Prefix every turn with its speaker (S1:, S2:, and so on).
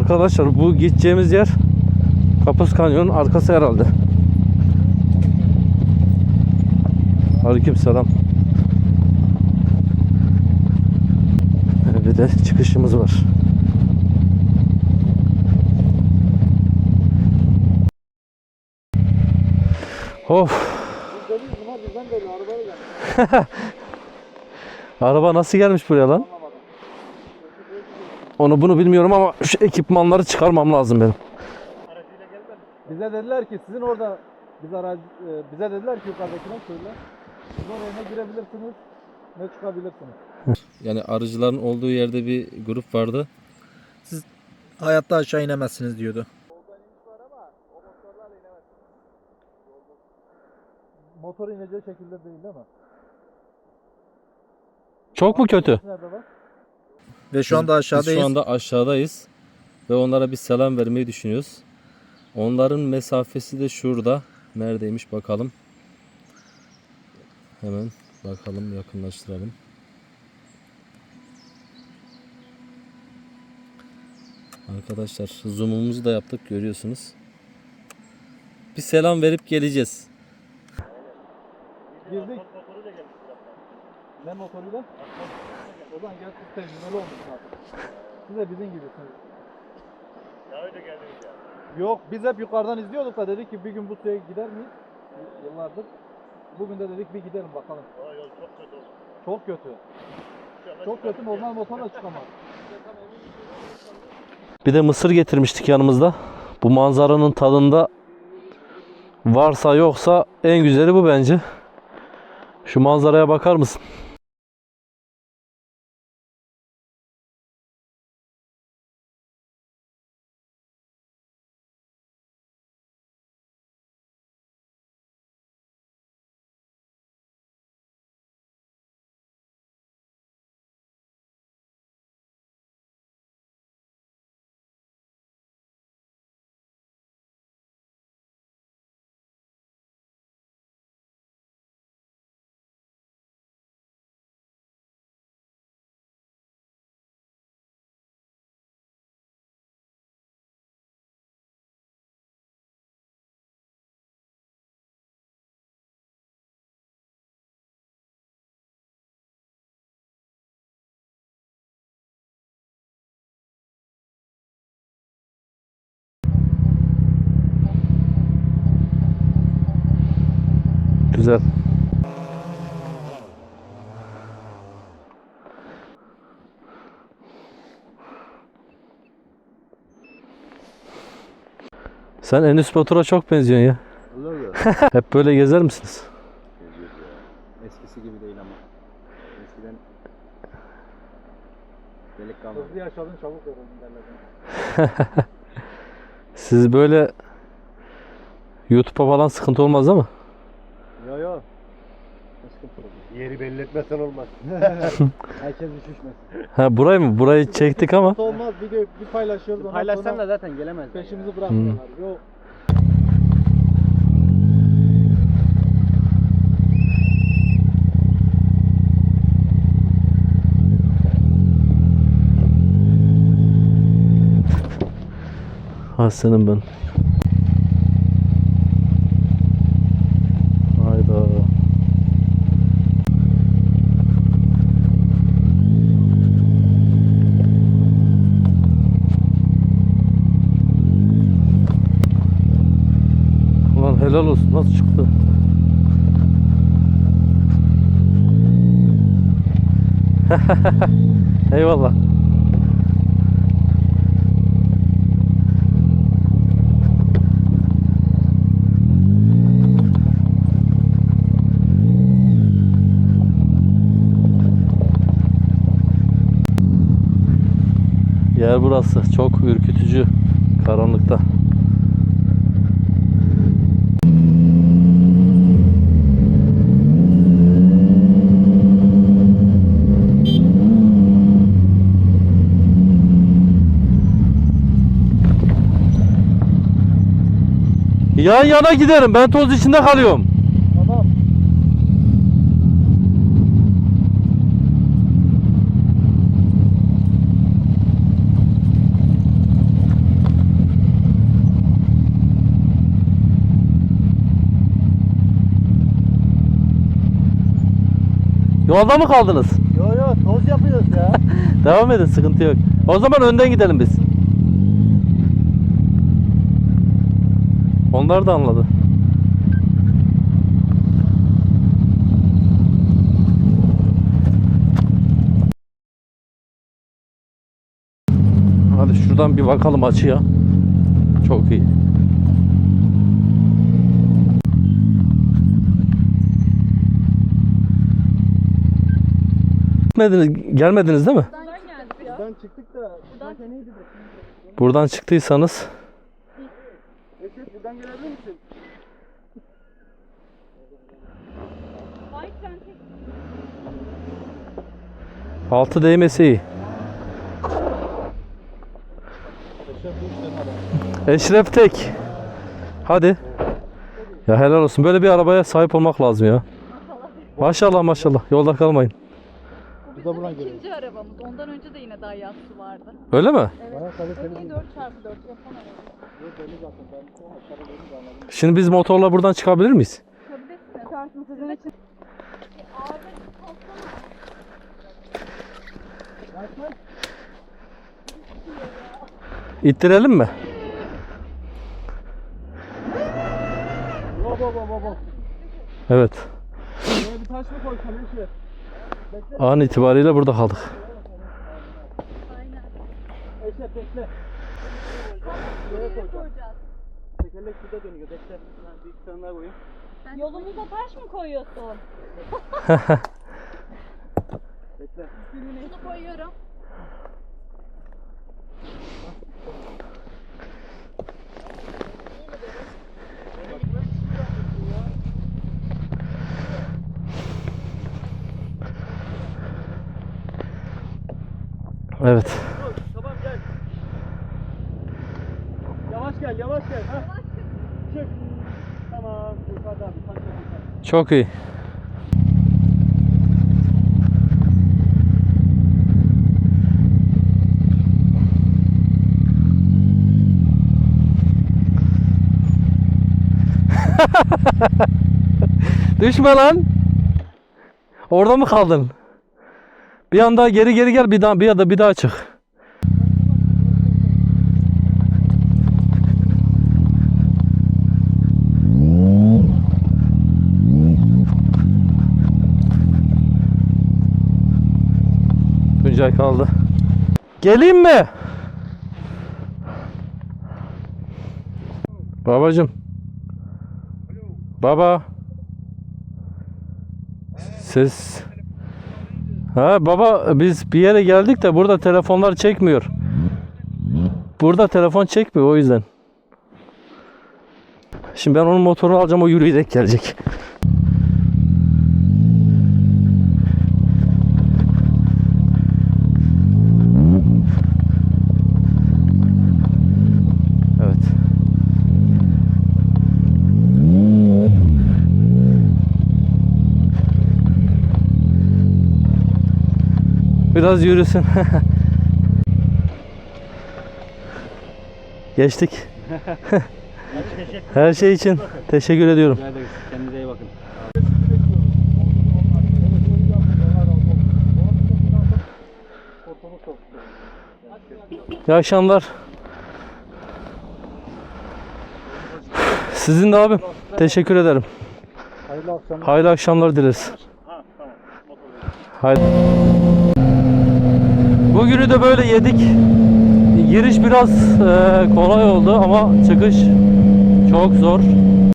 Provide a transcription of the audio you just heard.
S1: Arkadaşlar bu gideceğimiz yer Kapuz Kanyon'un arkası herhalde. Aleyküm selam. Bir de çıkışımız var. Of. Araba nasıl gelmiş buraya lan? Onu bunu bilmiyorum ama şu ekipmanları çıkarmam lazım benim.
S2: Bize dediler ki sizin orada biz aracı, e, bize dediler ki yukarıdakiler söyle. Siz oraya ne girebilirsiniz ne çıkabilirsiniz.
S1: Yani arıcıların olduğu yerde bir grup vardı.
S2: Hayatta aşağı inemezsiniz diyordu. Motor ineceği şekilde değil değil mi?
S1: Çok mu kötü?
S2: Nerede var?
S3: Ve şu anda
S1: Biz
S3: aşağıdayız.
S1: şu anda aşağıdayız ve onlara bir selam vermeyi düşünüyoruz. Onların mesafesi de şurada. Neredeymiş bakalım. Hemen bakalım yakınlaştıralım. Arkadaşlar zoom'umuzu da yaptık görüyorsunuz. Bir selam verip geleceğiz.
S2: Girdik. Ne motoruyla? O zaman gel siz tecrübeli olmuş zaten. Siz de bizim gibisiniz.
S4: Ya öyle geldiniz ya.
S2: Yok biz hep yukarıdan izliyorduk da dedik ki bir gün bu suya gider miyiz? Yıllardır. Bugün de dedik bir gidelim bakalım.
S4: Aa yol çok kötü oldu.
S2: Çok kötü. Çok kötü normal motorla çıkamaz.
S1: Bir de mısır getirmiştik yanımızda. Bu manzaranın tadında varsa yoksa en güzeli bu bence. Şu manzaraya bakar mısın? Güzel. Sen Enes Batur'a çok benziyorsun ya. Hep böyle gezer misiniz?
S3: Eskisi gibi değil ama. Eskiden delik kalmadı.
S2: Hızlı yaşadın çabuk öğrendin derler.
S1: Siz böyle YouTube'a falan sıkıntı olmaz ama.
S3: Yo yo. Sıkıntı yok.
S4: Yeri belli etmesen olmaz.
S3: Herkes üşüşmesin.
S1: Ha burayı mı? Burayı çektik ama.
S2: Olmaz video bir paylaşıyoruz ondan
S3: Paylaşsan
S2: sonra
S3: da zaten gelemez.
S2: peşimizi bırakmıyorlar. Yok.
S1: Ha senin ben. Helal olsun nasıl çıktı? Eyvallah. Yer burası. Çok ürkütücü. Karanlıkta. Yan yana giderim. Ben toz içinde kalıyorum.
S2: Tamam.
S1: Yolda mı kaldınız?
S3: Yok yok toz yapıyoruz ya.
S1: Devam edin sıkıntı yok. O zaman önden gidelim biz. Onlar da anladı. Hadi şuradan bir bakalım açıya. Çok iyi. Gelmediniz, gelmediniz değil mi?
S5: Buradan
S2: çıktık da?
S5: Buradan
S1: çıktıysanız
S2: Eşref buradan gelebilir misin?
S5: Ay sen tek
S1: altı değmesi iyi.
S2: Eşref
S1: Tek. Hadi. Ya helal olsun. Böyle bir arabaya sahip olmak lazım ya. Maşallah maşallah. Yolda kalmayın.
S5: bu
S2: Biz de buradan geliyoruz.
S5: ikinci arabamız. Ondan önce de yine Dayyatsı vardı.
S1: Öyle mi?
S5: Evet.
S2: Bana tabii
S5: Peki
S2: senin
S5: 4 çarpı 4 yapan araba.
S2: Yok belli zaten. Ben o aşağıda benim de anladım.
S1: Şimdi biz motorla buradan çıkabilir miyiz?
S5: Çıkabilirsiniz. Çıkarsın sizin için.
S1: İttirelim mi? Evet.
S2: Buraya bir taş mı koysan Eşref?
S1: An itibariyle burada kaldık.
S2: Bekle.
S5: Buraya koyacağız.
S2: Tekerlek dönüyor. Bekle.
S5: Yolumuza taş mı koyuyorsun?
S2: Bekle.
S5: Bunu koyuyorum.
S1: Evet.
S2: Tamam gel. Yavaş gel, yavaş gel. Ha? Çık. Tamam, yukarıda abi. Taş yukarıda.
S1: Çok iyi. Düşme lan. Orada mı kaldın? Bir anda geri geri gel bir daha bir ya da bir daha çık. Tuncay kaldı. Geleyim mi? Babacım. Baba. Ses. Ha baba biz bir yere geldik de burada telefonlar çekmiyor. Burada telefon çekmiyor o yüzden. Şimdi ben onun motorunu alacağım o yürüyerek gelecek. Evet. Biraz yürüsün. Geçtik. Her şey için teşekkür ediyorum.
S3: Kendinize iyi bakın.
S1: İyi akşamlar. Sizin de abim. Teşekkür ederim.
S2: Hayırlı akşamlar.
S1: Hayırlı akşamlar dileriz. Haydi. Bugünü de böyle yedik. Giriş biraz eee, kolay oldu ama çıkış çok zor.